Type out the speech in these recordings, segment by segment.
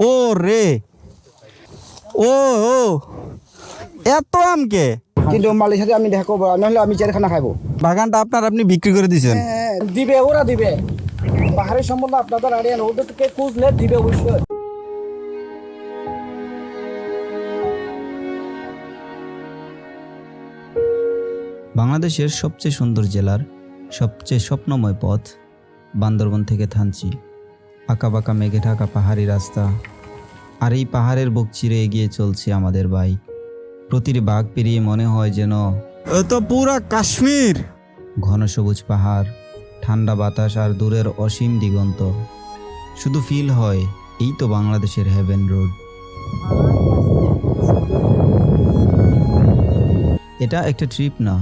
ও রে। ও ও। এত আমকে কিন্তু মালিক সাথে আমি দেখা করব নাহলে আমি চারখানা খাব বাগানটা আপনার আপনি বিক্রি করে দিয়েছেন হ্যাঁ, দিবে ওরা দিবে। পাহাড়ের সম্বন্ধে আপনাদের আড়িয়ান ওদেরকে খুঁজলে দিবে অবশ্যই। বাংলাদেশের সবচেয়ে সুন্দর জেলার সবচেয়ে স্বপ্নময় পথ বান্দরবন থেকে থানচি। আঁকাবাঁকা মেঘে ঢাকা পাহাড়ি রাস্তা। আর এই পাহাড়ের বুক চিরে এগিয়ে চলছে আমাদের বাইক প্রতিটি বাঘ পেরিয়ে মনে হয় যেন এ তো পুরা কাশ্মীর। ঘন সবুজ পাহাড় ঠান্ডা বাতাস আর দূরের অসীম দিগন্ত। শুধু ফিল হয় এই তো বাংলাদেশের হেভেন রোড এটা একটা ট্রিপ না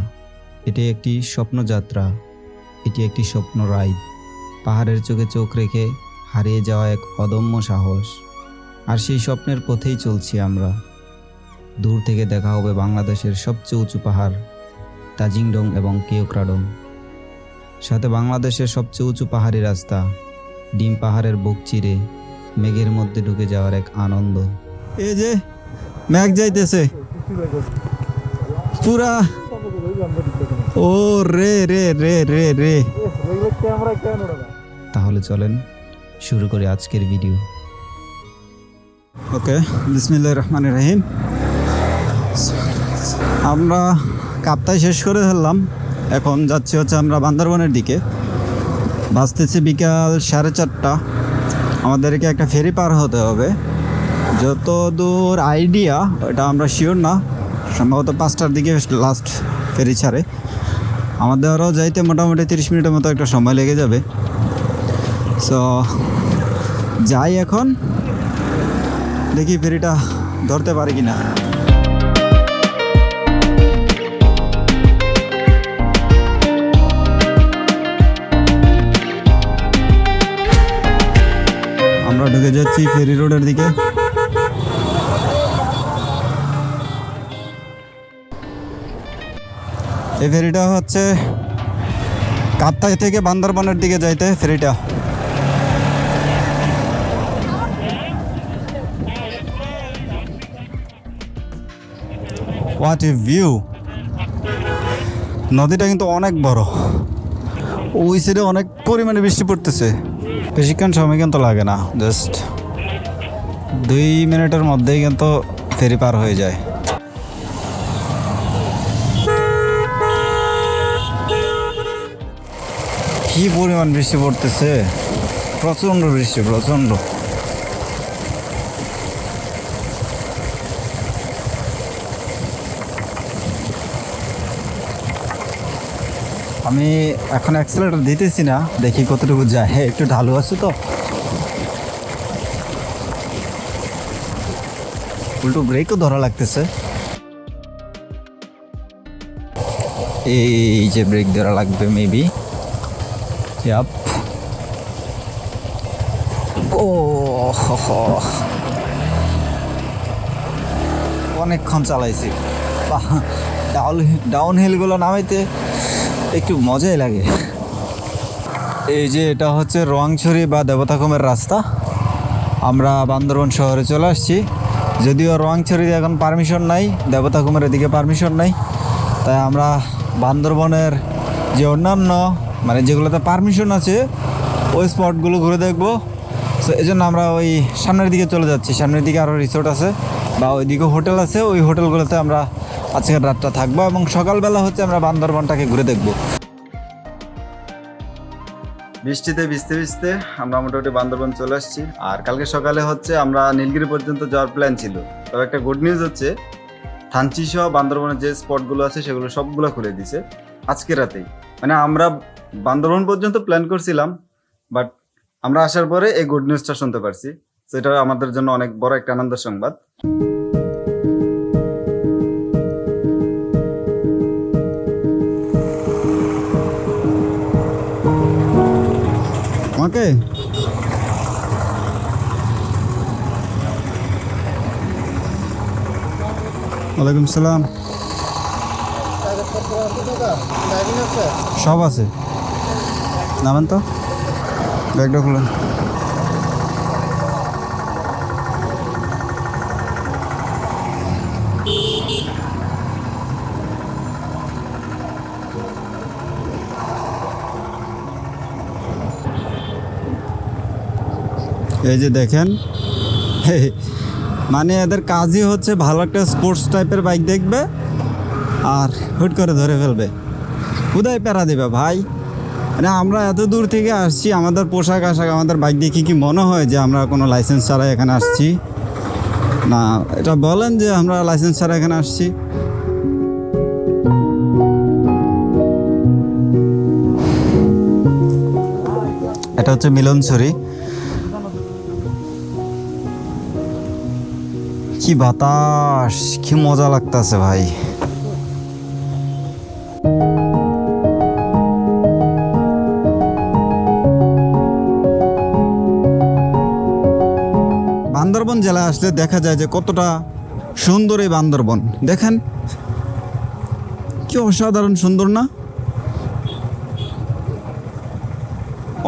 এটি একটি স্বপ্নযাত্রা এটি একটি স্বপ্ন রাইড পাহাড়ের চোখে চোখ রেখে হারিয়ে যাওয়া এক অদম্য সাহস। আর সেই স্বপ্নের পথেই চলছি আমরা। দূর থেকে দেখা হবে বাংলাদেশের সবচেয়ে উঁচু পাহাড় তাজিংডং এবং কেওক্রাডং সাথে বাংলাদেশের সবচেয়ে উঁচু পাহাড়ি রাস্তা ডিম পাহাড়ের বুক চিরে মেঘের মধ্যে ঢুকে যাওয়ার এক আনন্দ। এই যে ম্যাক যাইতেছে। পুরা ও রে রে রে রে রে। তাহলে চলেন। শুরু করি আজকের ভিডিও ওকে বিসমিল্লাহ রহমান রহিম। আমরা কাপ্তায় শেষ করে ফেললাম। এখন যাচ্ছি হচ্ছে আমরা বান্দরবনের দিকে। বাঁচতেছি বিকাল সাড়ে চারটা। আমাদেরকে একটা ফেরি পার হতে হবে। যত দূর আইডিয়া ওটা আমরা শিওর না। সম্ভবত পাঁচটার দিকে লাস্ট ফেরি ছাড়ে। আমাদেরও যাইতে মোটামুটি তিরিশ মিনিটের মতো একটা সময় লেগে যাবে। সো যাই এখন, দেখি ফেরিটা ধরতে পারি কি না আমরা ঢুকে যাচ্ছি ফেরি রোডের দিকে। এই ফেরিটা হচ্ছে কাপ্তাই থেকে বান্দরবনের দিকে যাইতে ফেরিটা। হোয়াট এ ভিউ নদীটা কিন্তু অনেক বড়। ওই সাইডে অনেক পরিমাণে বৃষ্টি পড়তেছে। বেশিক্ষণ সময় কিন্তু লাগে না। জাস্ট দুই মিনিটের মধ্যেই কিন্তু ফেরি পার হয়ে যায়। কি পরিমাণ বৃষ্টি পড়তেছে? প্রচণ্ড বৃষ্টি, প্রচণ্ড। আমি এখন অ্যাক্সেলেটার দিতেছি না, দেখি কতটুকু যায়। একটু ঢালু আছে তো। উল্টো ব্রেকও ধরা লাগতেছে। এই যে ব্রেক ধরা লাগবে মেবি ইয়াপ ও। অনেকক্ষণ চালাইছি। ডাউন ডাউন হিলগুলো নামাইতে একটু মজাই লাগে। এই যে এটা হচ্ছে রোয়াংছড়ি বা দেবতাখমের রাস্তা। আমরা বান্দরবন শহরে চলে আসছি। যদিও রোয়াংছড়িতে এখন পারমিশন নাই, দেবতাখমের এদিকে পারমিশন নাই। তাই আমরা বান্দরবনের যে অন্যান্য মানে যেগুলোতে পারমিশন আছে, ওই স্পটগুলো ঘুরে দেখব। সো এই জন্য আমরা ওই সামনের দিকে চলে যাচ্ছি। সামনের দিকে আরও রিসোর্ট আছে বা ওইদিকে হোটেল আছে। ওই হোটেলগুলোতে আমরা আজকের রাতটা থাকব এবং সকালবেলা হচ্ছে আমরা বান্দরবনটাকে ঘুরে দেখব। বৃষ্টিতে ভিজতে ভিজতে আমরা মোটামুটি বান্দরবন চলে আসছি। আর কালকে সকালে হচ্ছে আমরা নীলগিরি পর্যন্ত যাওয়ার প্ল্যান ছিল। তবে একটা গুড নিউজ হচ্ছে, থানচি সহ বান্দরবনের যে স্পটগুলো আছে সেগুলো সবগুলো খুলে দিছে আজকে রাতেই। মানে আমরা বান্দরবন পর্যন্ত প্ল্যান করছিলাম বাট আমরা আসার পরে এই গুড নিউজটা শুনতে পারছি। সেটা আমাদের জন্য অনেক বড় একটা আনন্দের সংবাদ। ওয়ালাইকুম সালাম। সব আছে। নামেন তো। ব্যাগটা খুলেন। এই যে দেখেন। মানে এদের কাজই হচ্ছে ভালো একটা স্পোর্টস টাইপের বাইক দেখবে আর হুট করে ধরে ফেলবে। কোথায় প্যারা দেবে ভাই। মানে আমরা এত দূর থেকে আসছি, আমাদের পোশাক আশাক, আমাদের বাইক দেখে কি মনে হয় যে আমরা কোনো লাইসেন্স ছাড়া এখানে আসছি? না, এটা বলেন যে আমরা লাইসেন্স ছাড়া এখানে আসছি। এটা হচ্ছে মিলনছড়ি। কি বাতাস, কি মজা লাগতাছে ভাই। বান্দরবন জেলায় আসলে দেখা যায় যে কতটা সুন্দর এই বান্দরবন। দেখেন, কি অসাধারণ সুন্দর না?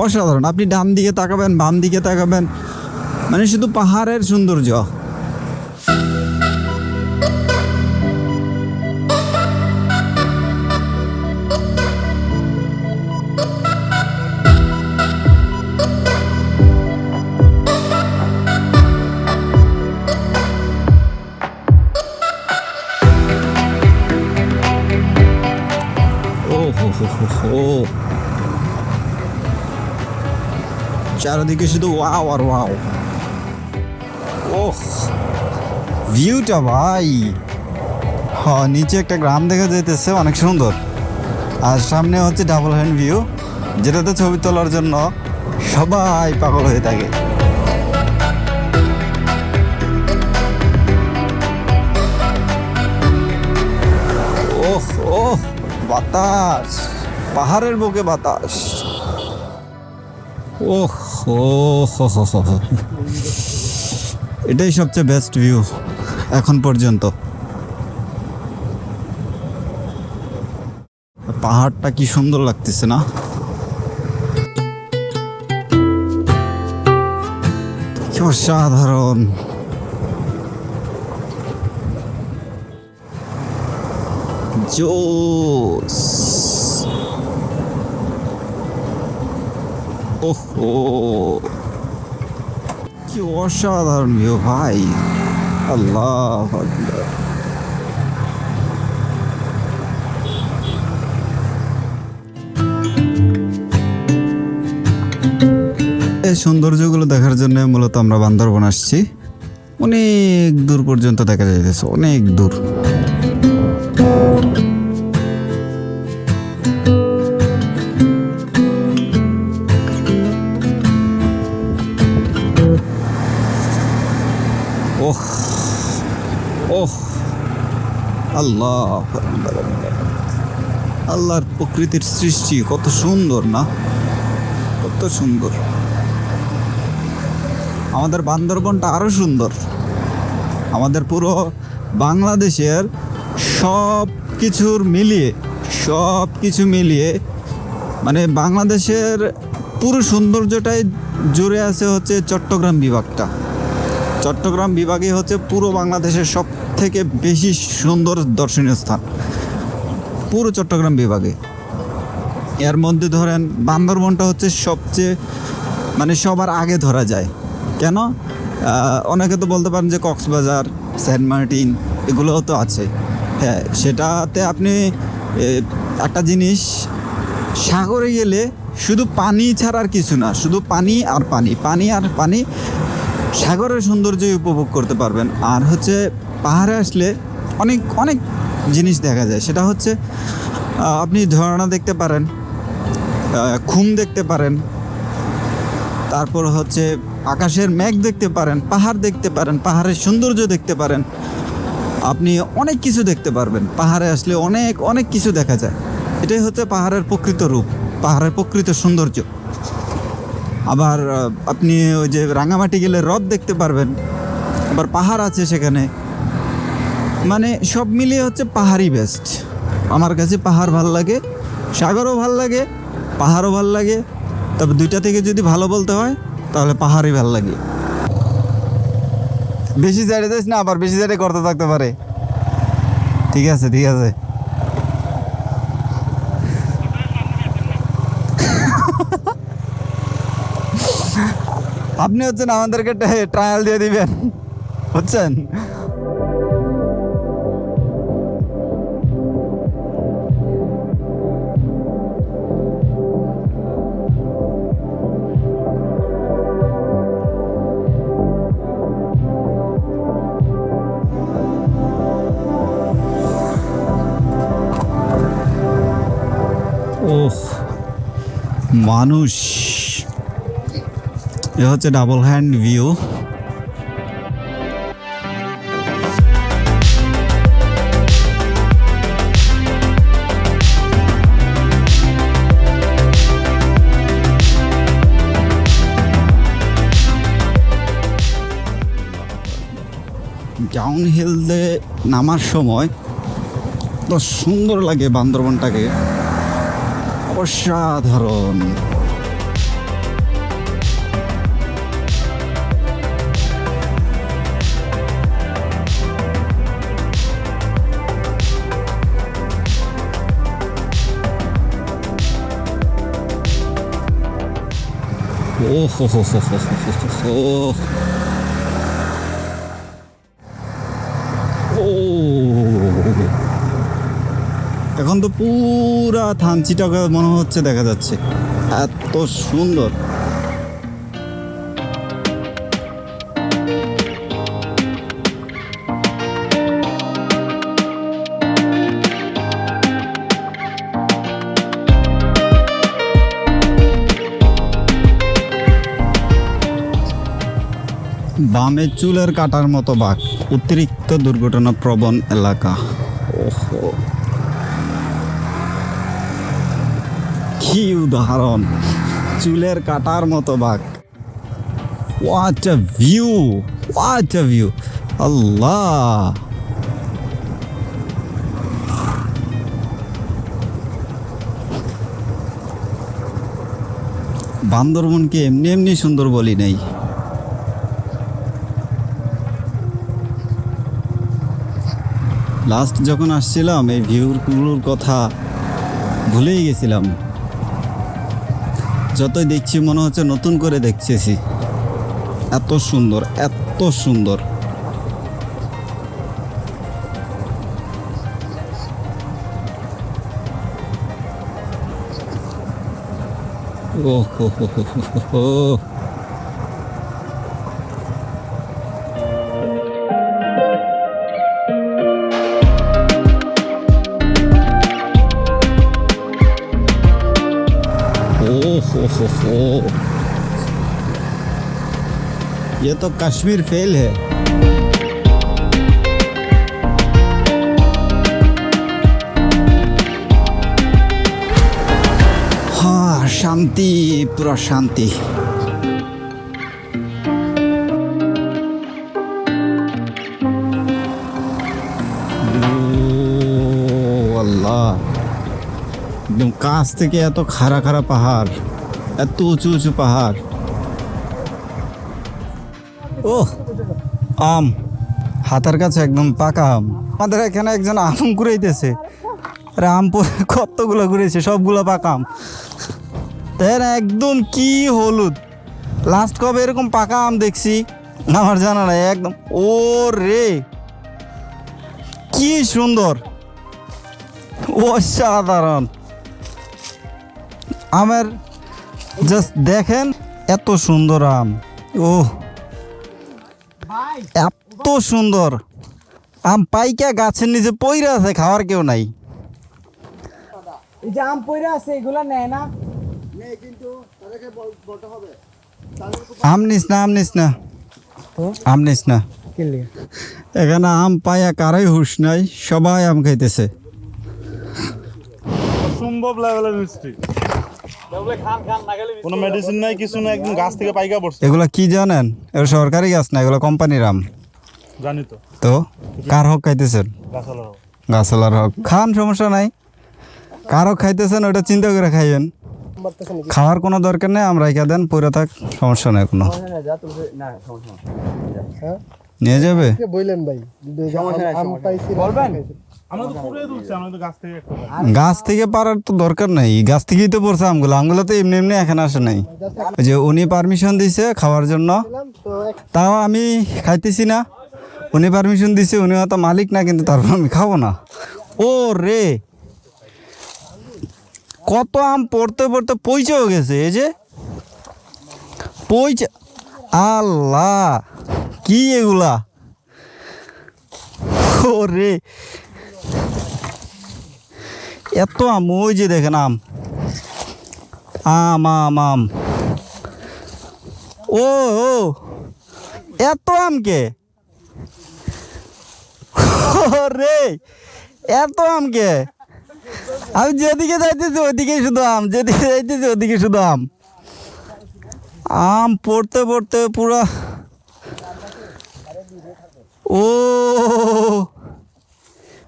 অসাধারণ, আপনি ডান দিকে তাকাবেন, বাম দিকে তাকাবেন মানে শুধু পাহাড়ের সৌন্দর্য। চারিদিকে শুধু ওয়াও আর ওয়াও। ওহ ভিউটা ভাই। হ নিচে একটা গ্রাম দেখা যাইতেছে, অনেক সুন্দর। আর সামনে হচ্ছে ডাবল হ্যান্ড ভিউ যেটাতে ছবি তোলার জন্য সবাই পাগল হয়ে থাকে। ওহ ওহ, বাতাস। পাহাড়ের বুকে বাতাস। ওহ হো হো হো হো। এটাই সবচেয়ে বেস্ট ভিউ এখন পর্যন্ত। পাহাড়টা কি সুন্দর লাগতেছে না? অসাধারণ। জোস। ওহো। কি অসাধারণ ভিউ ভাই। আল্লাহ। এই সৌন্দর্যগুলো দেখার জন্য মূলত আমরা বান্দরবন আসছি। অনেক দূর পর্যন্ত দেখা যাইতেছে, অনেক দূর। আল্লাহ। আল্লাহর প্রকৃতির সৃষ্টি কত সুন্দর না? কত সুন্দর। আমাদের বান্দরবনটা আরও সুন্দর। আমাদের পুরো বাংলাদেশের সব কিছুর মিলিয়ে সব কিছু মিলিয়ে মানে বাংলাদেশের পুরো সৌন্দর্যটাই জুড়ে আছে হচ্ছে চট্টগ্রাম বিভাগটা। চট্টগ্রাম বিভাগে হচ্ছে পুরো বাংলাদেশের সব থেকে বেশি সুন্দর দর্শনীয় স্থান পুরো চট্টগ্রাম বিভাগে। এর মধ্যে ধরেন বান্দরবনটা হচ্ছে সবচেয়ে মানে সবার আগে ধরা যায়। কেন? অনেকে তো বলতে পারেন যে কক্সবাজার, সেন্ট মার্টিন এগুলোও তো আছে। হ্যাঁ সেটাতে আপনি একটা জিনিস, সাগরে গেলে শুধু পানি ছাড়া আর কিছু না, শুধু পানি আর পানি পানি আর পানি সাগরের সৌন্দর্য উপভোগ করতে পারবেন। আর হচ্ছে পাহাড়ে আসলে অনেক অনেক জিনিস দেখা যায়। সেটা হচ্ছে আপনি ঝর্ণা দেখতে পারেন খুম দেখতে পারেন, তারপর হচ্ছে আকাশের মেঘ দেখতে পারেন, পাহাড় দেখতে পারেন, পাহাড়ের সৌন্দর্য দেখতে পারেন। আপনি অনেক কিছু দেখতে পারবেন। পাহাড়ে আসলে অনেক অনেক কিছু দেখা যায়। এটাই হচ্ছে পাহাড়ের প্রকৃত রূপ, পাহাড়ের প্রকৃত সৌন্দর্য। আবার আপনি ওই যে রাঙামাটি গেলে হ্রদ দেখতে পারবেন। আবার পাহাড় আছে সেখানে। মানে সব মিলিয়ে হচ্ছে পাহাড়ই বেস্ট আমার কাছে পাহাড় ভালো লাগে, সাগরও ভালো লাগে, পাহাড়ও ভালো লাগে। তবে দুইটা থেকে যদি ভালো বলতে হয়, তাহলে পাহাড়ই ভালো লাগে। বেশি জায়গায় যাস না, আবার বেশি জায়গায় করতে থাকতে পারে। ঠিক আছে ঠিক আছে। আপনি হচ্ছেন আমাদেরকে ট্রায়াল দিয়ে দিবেন। বুঝছেন? মানুষ। এ হচ্ছে ডাবল হ্যান্ড ভিউ। ডাউন হিলে নামার সময় তো সুন্দর লাগে বান্দরবনটাকে। অসাধারণ। Oh, oh, oh, oh, oh, oh, oh. এখন তো পুরা থানচিটাকে মনে হচ্ছে দেখা যাচ্ছে এত সুন্দর বামে চুলের কাটার মতো বাঘ অতিরিক্ত দুর্ঘটনা প্রবণ এলাকা। ওহো। কি উদাহরণ চুলের কাটার মতো বাঘ। What a view what a view আল্লাহ। বান্দরবনকে এমনি এমনি সুন্দর বলি নাই। লাস্ট যখন আসছিলাম, এই ভিউগুলোর কথা ভুলেই গেছিলাম। যতই দেখছি, মনে হচ্ছে নতুন করে দেখতেছি। এত সুন্দর এত সুন্দর। ও হো হো হো হো। ये तो कश्मीर फेल है हाँ शांति पूरा शांति ও আল্লাহ একদম কাছ থেকে এত খাড়া খাড়া পাহাড় এত উঁচু উঁচু পাহাড় ও আম। হাতের কাছে একদম পাকা আম। আমাদের এখানে একজন আম কুড়াইতেছে আরে আম কতগুলো ঘুরেছে, সবগুলো পাকা আম। তাই না, একদম কি হলুদ। লাস্ট কবে এরকম পাকা আম দেখছি, আমার জানা নাই, একদম। ও রে কি সুন্দর। অসাধারণ। আমের জাস্ট দেখেন, এত সুন্দর আম। ও ভাই এত সুন্দর। আম পাইকা গাছের নিচে পইরা আছে খাওয়ার কেউ নাই। এই যে আম পইরা আছে এগুলা নেয় না। আম নিস না আম নিস না। আম নিস না। এখানে আম পাইয়া কারাই হুশ নাই সবাই আম খাইতেছে। অসম্ভব লেভেলের মিষ্টি। কোনো মেডিসিন নাই কিছু নাই একদম গাছ থেকে পাইকা পড়ছে। এগুলা কি জানেন? এগুলো সরকারি গাছ না এগুলো কোম্পানির আম। জানি তো। তো কার হক খাইতেছেন? গাছালা গাছলার হক। খান সমস্যা নাই। কার হক খাইতেছেন ওটা চিন্তা করে খাইবেন। খাওয়ার কোনো দরকার নেই আমরা রেখে দেন পরে থাক সমস্যা নেই কোনো। নিয়ে যাবে? বললেন ভাই বলবেন? গাছ থেকে পারার তো দরকার নাই। গাছ থেকেই তো পড়ছে আমগুলো। আমগুলো তো এমনি এমনি এখানে আসে নাই। ওই যে উনি পারমিশন দিছে খাওয়ার জন্য। তাও আমি খাইতেছি না। উনি পারমিশন দিছে উনি হয়তো মালিক না কিন্তু তারপর আমি খাব না। ও রে কত আম পড়তে পড়তে পইচেও গেছে এই যে। পইচে আল্লাহ! কি এগুলা? ও রে এত আম, ওই যে দেখেন আম। আম আম আম। ও ও, এত আম কে রে এত আম কে আমি যেদিকে যাইতেছি ওইদিকে শুধু আম, যেদিকে যাইতেছি ওদিকে শুধু আম। আম পড়তে পড়তে পুরা ও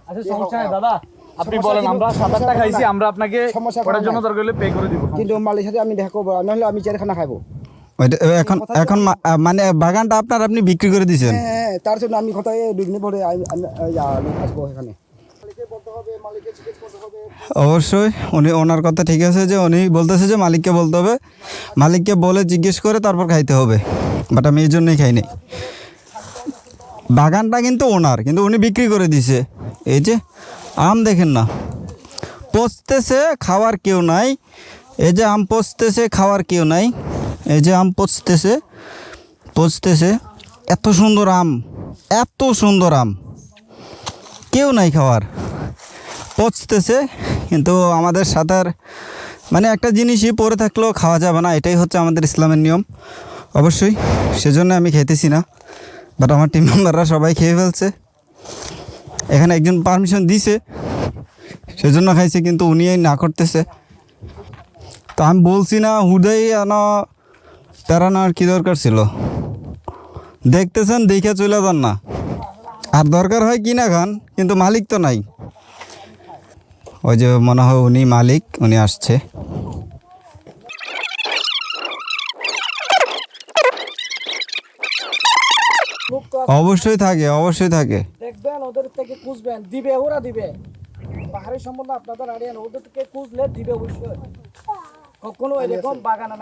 আচ্ছা সমস্যা দাদা। আপনি বলেন আমরা সাত আটটা খাইছি আমরা আপনাকে ওটার জন্য দরকার হলে পে করে দিব কিন্তু সাথে আমি দেখা করব নাহলে আমি খাব এখন এখন মানে বাগানটা আপনার আপনি বিক্রি করে দিয়েছেন। হ্যাঁ হ্যাঁ, তার জন্য আমি কোথায় আমি আসব এখানে। অবশ্যই উনি ওনার কথা ঠিক আছে যে উনি বলতেছে যে মালিককে বলতে হবে। মালিককে বলে জিজ্ঞেস করে তারপর খাইতে হবে। বাট আমি এই জন্যই খাইনি। বাগানটা কিন্তু ওনার কিন্তু উনি বিক্রি করে দিছে এই যে আম দেখেন না। পচতেছে, খাওয়ার কেউ নাই। এই যে আম পচতেছে, খাওয়ার কেউ নাই। এই যে আম পচতেছে পচতেছে। এত সুন্দর আম, এত সুন্দর আম। কেউ নাই খাওয়ার। পচতেছে, কিন্তু আমাদের সাঁতার মানে একটা জিনিসই পরে থাকলেও খাওয়া যাবে না। এটাই হচ্ছে আমাদের ইসলামের নিয়ম। অবশ্যই, সেজন্য আমি খেতেছি না। বাট আমার টিম মেম্বাররা সবাই খেয়ে ফেলছে। এখানে একজন পারমিশন দিছে, সেজন্য খাইছে, কিন্তু উনি না করতেছে। তো আমি বলছি না, হুদাই আনা প্যারানোর কী দরকার ছিল? দেখতেছেন, দেখে চলে যান না। আর দরকার হয় কি না খান, কিন্তু মালিক তো নাই। ওই যে মনে হয় উনি মালিক, উনি আসছে। অবশ্যই থাকে অবশ্যই থাকে। দেখবেন ওদের থেকে খুঁজবেন দিবে ওরা দিবে। পাহাড়ি সম্বন্ধে আপনাদের আইডিয়া ওদের থেকে খুঁজলে দিবে অবশ্যই। কখনো এরকম বাগানে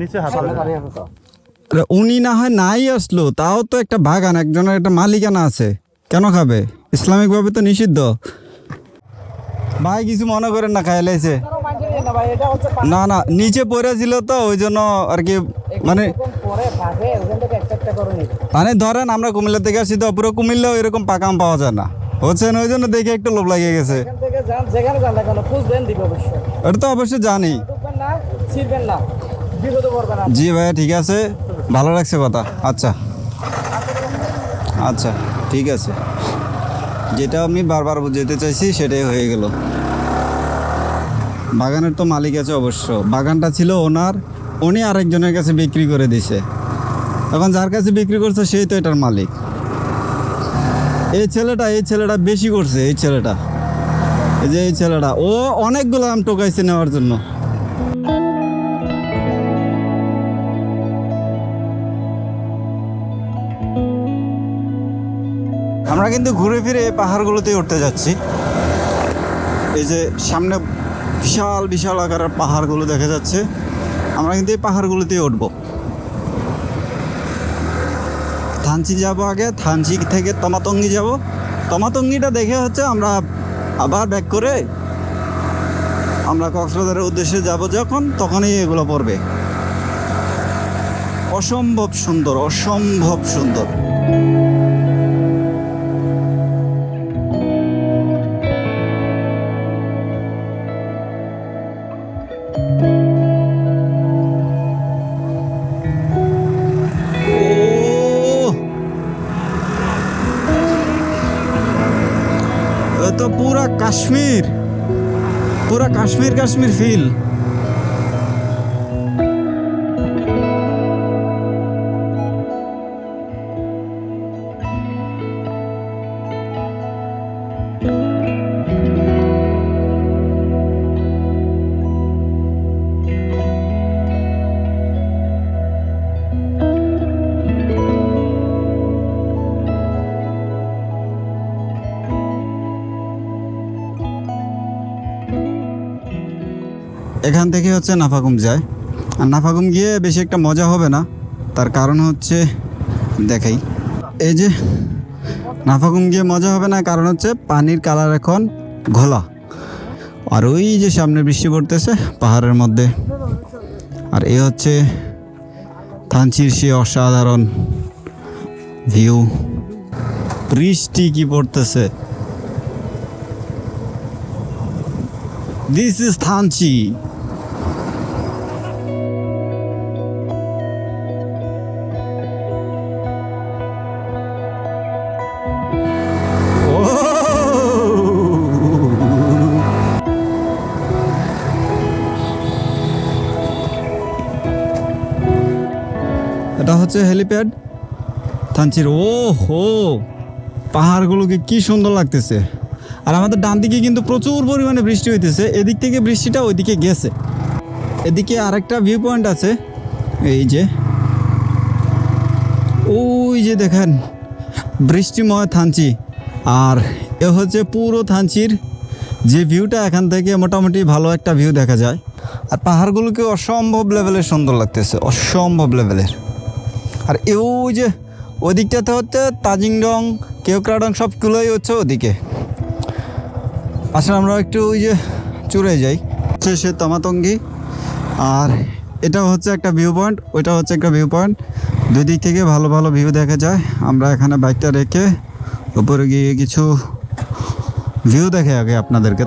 নিচে উনি না হয় নাই আসলো তাও তো একটা বাগান একজনের একটা মালিকানা আছে। কেন খাবে? ইসলামিকভাবে তো নিষিদ্ধ। ভাই কিছু মনে করেন না খাই লাইছে। না না নিচে পড়েছিল তো ওই জন্য আর কি মানে মানে ধরেন আমরা কুমিল্লা থেকে আসছি তো পুরো কুমিল্লাও এরকম পাকাম পাওয়া যায় না। হচ্ছেন ওই জন্য দেখে একটু লোভ লাগিয়ে গেছে। এটা তো অবশ্যই জানি। জি ভাইয়া ঠিক আছে। ভালো লাগছে কথা। আচ্ছা। আচ্ছা ঠিক আছে। যেটা আমি বারবার যেতে চাইছি সেটাই হয়ে গেল। বাগানের তো মালিক আছে অবশ্য। বাগানটা ছিল ওনার। উনি আরেকজনের কাছে বিক্রি করে দিছে। এখন যার কাছে বিক্রি করছে, সেই তো এটার মালিক। এই ছেলেটা এই ছেলেটা বেশি করছে, এই ছেলেটা। এই যে এই ছেলেটা, ও অনেকগুলো আম টোকাইছে নেওয়ার জন্য। আমরা কিন্তু ঘুরে ফিরে এই পাহাড়গুলোতেই উঠতে যাচ্ছি। এই যে সামনে বিশাল বিশাল আকারের পাহাড়গুলো দেখা যাচ্ছে। আমরা কিন্তু এই পাহাড়গুলোতেই উঠবো। থানচি যাব আগে, থানচি থেকে তমাতঙ্গি যাব। তমাতঙ্গিটা দেখে হচ্ছে আমরা আবার ব্যাক করে আমরা কক্সবাজারের উদ্দেশ্যে যাব যখন, তখনই এগুলো পড়বে। অসম্ভব সুন্দর অসম্ভব সুন্দর। কাশ্মীর ফিল এখান থেকে হচ্ছে নাফাগুম যায়। আর নাফাগুম গিয়ে বেশি একটা মজা হবে না। তার কারণ হচ্ছে, দেখাই। এই যে নাফাগুম গিয়ে মজা হবে না, কারণ হচ্ছে পানির কালার এখন ঘোলা। আর ওই যে সামনে বৃষ্টি পড়তেছে, পাহাড়ের মধ্যে। আর এ হচ্ছে থানচির সে অসাধারণ ভিউ। বৃষ্টি কি পড়তেছে? দিস ইজ থানচি হচ্ছে হেলিপ্যাড? থানচির ও হো পাহাড়গুলোকে কি সুন্দর লাগতেছে। আর আমাদের ডান দিকে কিন্তু প্রচুর পরিমাণে বৃষ্টি হইতেছে, এদিক থেকে বৃষ্টিটা ওইদিকে গেছে। এদিকে আরেকটা ভিউ পয়েন্ট আছে, এই যে। ওই যে দেখেন, বৃষ্টিময় থানচি। আর এ হচ্ছে পুরো থানচির, যে ভিউটা এখান থেকে মোটামুটি ভালো একটা ভিউ দেখা যায়। আর পাহাড়গুলোকে অসম্ভব লেভেলের সুন্দর লাগতেছে, অসম্ভব লেভেলের আর এ ওই যে ওদিকটাতে হচ্ছে তাজিংডং কেওক্রাডং সবগুলোই হচ্ছে ওদিকে। আসলে আমরা একটু ওই যে চুরে যাই। হচ্ছে সে তমাতঙ্গি, আর এটা হচ্ছে একটা ভিউ পয়েন্ট ওইটা হচ্ছে একটা ভিউ পয়েন্ট দুই দিক থেকে ভালো ভালো ভিউ দেখা যায়। আমরা এখানে বাইকটা রেখে উপরে গিয়ে কিছু ভিউ দেখে আগে আপনাদেরকে।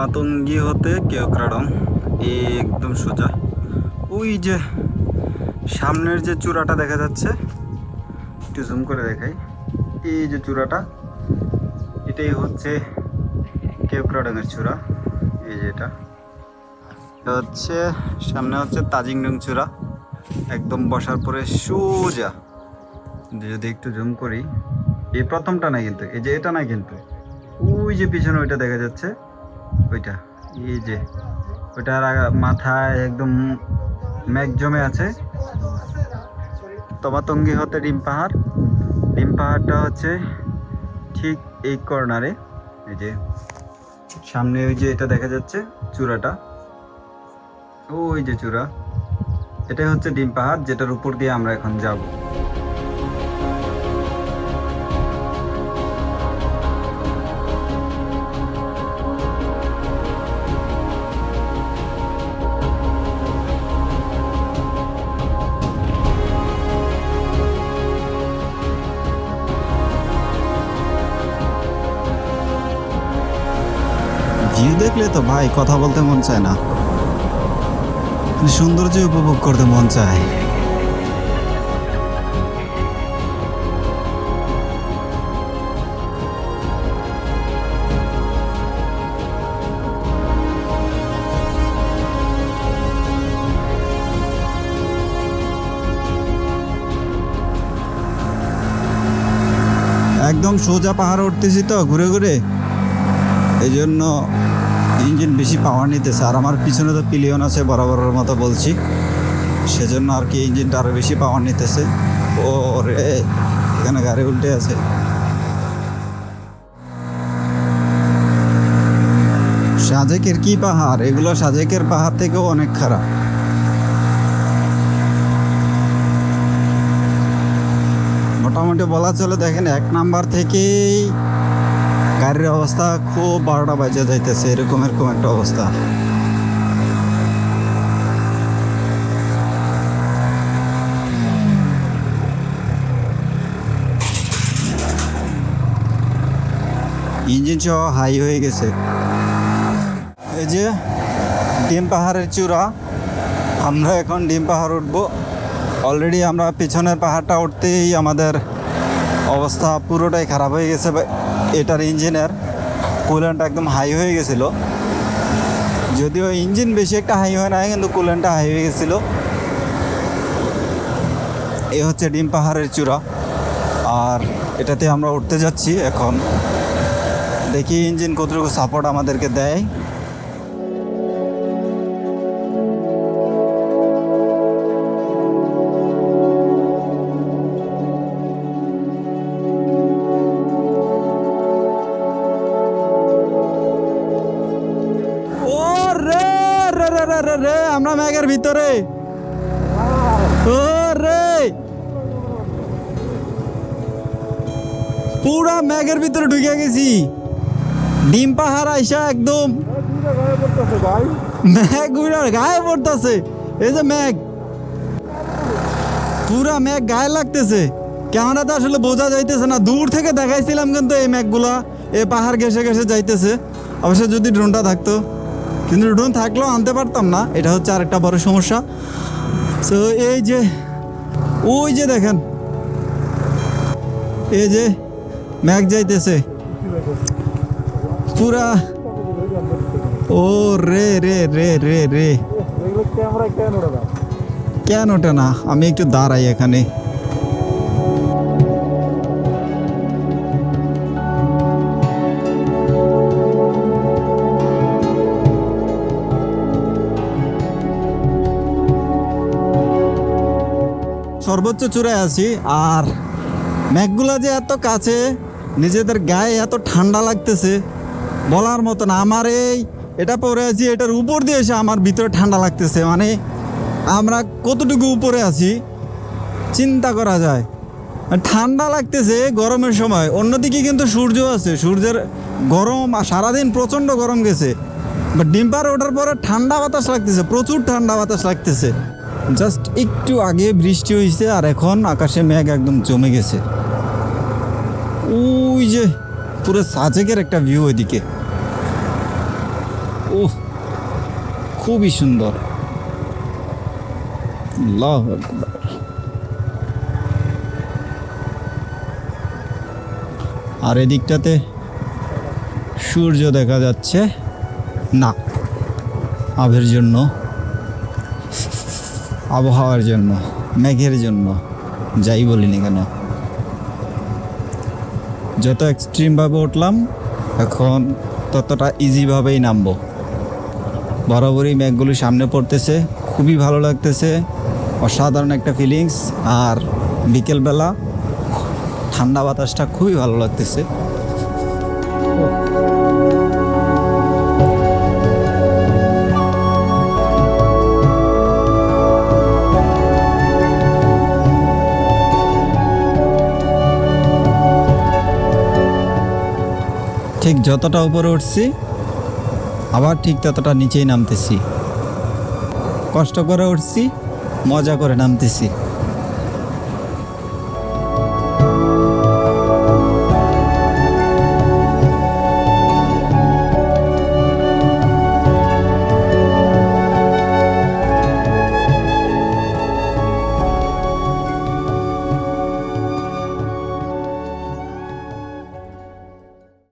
যে তমাতঙ্গি হতে কেওক্রাডং একদম সোজা। ওই যে সামনের যে চূড়াটা দেখা যাচ্ছে, একটু জুম করে দেখাই। এই যে চূড়াটা, এটাই হচ্ছে কেওক্রাডংয়ের চূড়া। এই যে এটা। এটা হচ্ছে, সামনে হচ্ছে তাজিংডং চূড়া। একদম বসার পরে সোজা। যদি একটু জুম করি, এই প্রথমটা না কিন্তু, এই যে এটা না কিন্তু। ওই যে পিছনে ওইটা দেখা যাচ্ছে। ওইটা, এই যে, ওইটার মাথায় একদম মেঘ জমে আছে। তমাতঙ্গি হতে ডিম পাহাড়। ডিম পাহাড়টা হচ্ছে ঠিক এই কর্নারে, এই যে, সামনে ওই যে এটা দেখা যাচ্ছে, চূড়াটা। ওই যে চূড়া, এটাই হচ্ছে ডিম পাহাড়, যেটার উপর দিয়ে আমরা এখন যাব। দেখলে তো ভাই কথা বলতে মন চায় না। সৌন্দর্য উপভোগ করতে মন চায়। একদম সোজা পাহাড়ে উঠতেছি তো ঘুরে ঘুরে। এই জন্য ইঞ্জিন বেশি পাওয়ার নিতেছে। আর আমার পিছনে তো পিলিয়ন আছে বরাবরের মতো বলছি। সেজন্য আর কি ইঞ্জিনটা আরও বেশি পাওয়ার নিতেছে। ও রে এখানে গাড়ি উল্টে আছে। সাজেকের কি পাহাড়? এগুলো সাজেকের পাহাড় থেকেও অনেক খারাপ। মোটামুটি বলা চলে, দেখেন এক নাম্বার থেকেই গাড়ির অবস্থা খুব বারোটা বাজে যাইতেছে, এরকম এরকম একটা অবস্থা। ইঞ্জিন সহ হাই হয়ে গেছে। এই যে ডিম পাহাড়ের চূড়া, আমরা এখন ডিম পাহাড় উঠবো। অলরেডি আমরা পিছনের পাহাড়টা উঠতেই আমাদের অবস্থা পুরোটাই খারাপ হয়ে গেছে এটার ইঞ্জিনের কুলেন্টটা একদম হাই হয়ে গেছিল। যদিও ইঞ্জিন বেশি একটা হাই হয় না কিন্তু কুলেন্টটা হাই হয়ে গেছিল। এ হচ্ছে ডিম পাহাড়ের চূড়া। আর এটাতে আমরা উঠতে যাচ্ছি এখন। দেখি ইঞ্জিন কতটুকু সাপোর্ট আমাদেরকে দেয়। পুরা ম্যাগের ভিতরে ঢুকে গেছি। ডিম পাহাড় আইসা একদম ম্যাগ উড়ার গায়ে পড়তেছে। এই যে ম্যাগ। পুরা ম্যাগ গায়ে লাগতেছে। ক্যামেরাতে আসলে বোঝা যাইতেছে না। দূর থেকে দেখাইছিলাম কিন্তু এই ম্যাগগুলা এই পাহাড় ঘেসে ঘেসে যাইতেছে। অবশ্য যদি ড্রোনটা থাকতো। কিন্তু ড্রোন থাকলেও আনতে পারতাম না। এটা হচ্ছে আরেকটা বড় সমস্যা। তো এই যে, ওই যে দেখেন। এই যে ম্যাগ যাইতেছে। পুরা ও রে রে রে রে রে। কেন ওটা না? আমি একটু দাঁড়াই এখানে। সর্বোচ্চ চূড়ায় আছি, আর ম্যাঘগুলো যে এত কাছে নিজেদের গায়ে এত ঠান্ডা লাগতেছে, বলার মতো না। আমার এই, এটা পরে আছি, এটার উপর দিয়ে এসে আমার ভিতরে ঠান্ডা লাগতেছে। মানে আমরা কতটুকু উপরে আছি, চিন্তা করা যায়। ঠান্ডা লাগতেছে গরমের সময়। অন্যদিকে কিন্তু সূর্য আছে। সূর্যের গরম, আর সারাদিন প্রচণ্ড গরম গেছে। বাট ডিম্পার ওঠার পরে ঠান্ডা বাতাস লাগতেছে, প্রচুর ঠান্ডা বাতাস লাগতেছে। জাস্ট একটু আগে বৃষ্টি হয়েছে আর এখন আকাশে মেঘ একদম জমে গেছে। ওই যে পুরো সাজেকের একটা ভিউ ওইদিকে। ও খুবই সুন্দর। আর এদিকটাতে সূর্য দেখা যাচ্ছে। না, আবের জন্য, আবহাওয়ার জন্য, মেঘের জন্য, যাই বলিনি কেন? যত এক্সট্রিমভাবে উঠলাম, এখন ততটা ইজিভাবেই নামবো। বরাবরই মেঘগুলি সামনে পড়তেছে, খুবই ভালো লাগতেছে, অসাধারণ একটা ফিলিংস আর বিকেলবেলা ঠান্ডা বাতাসটা খুবই ভালো লাগতেছে। ঠিক যতটা উপরে উঠছি, আবার ঠিক ততটা নিচেই নামতেছি। কষ্ট করে উঠছি, মজা করে নামতেছি।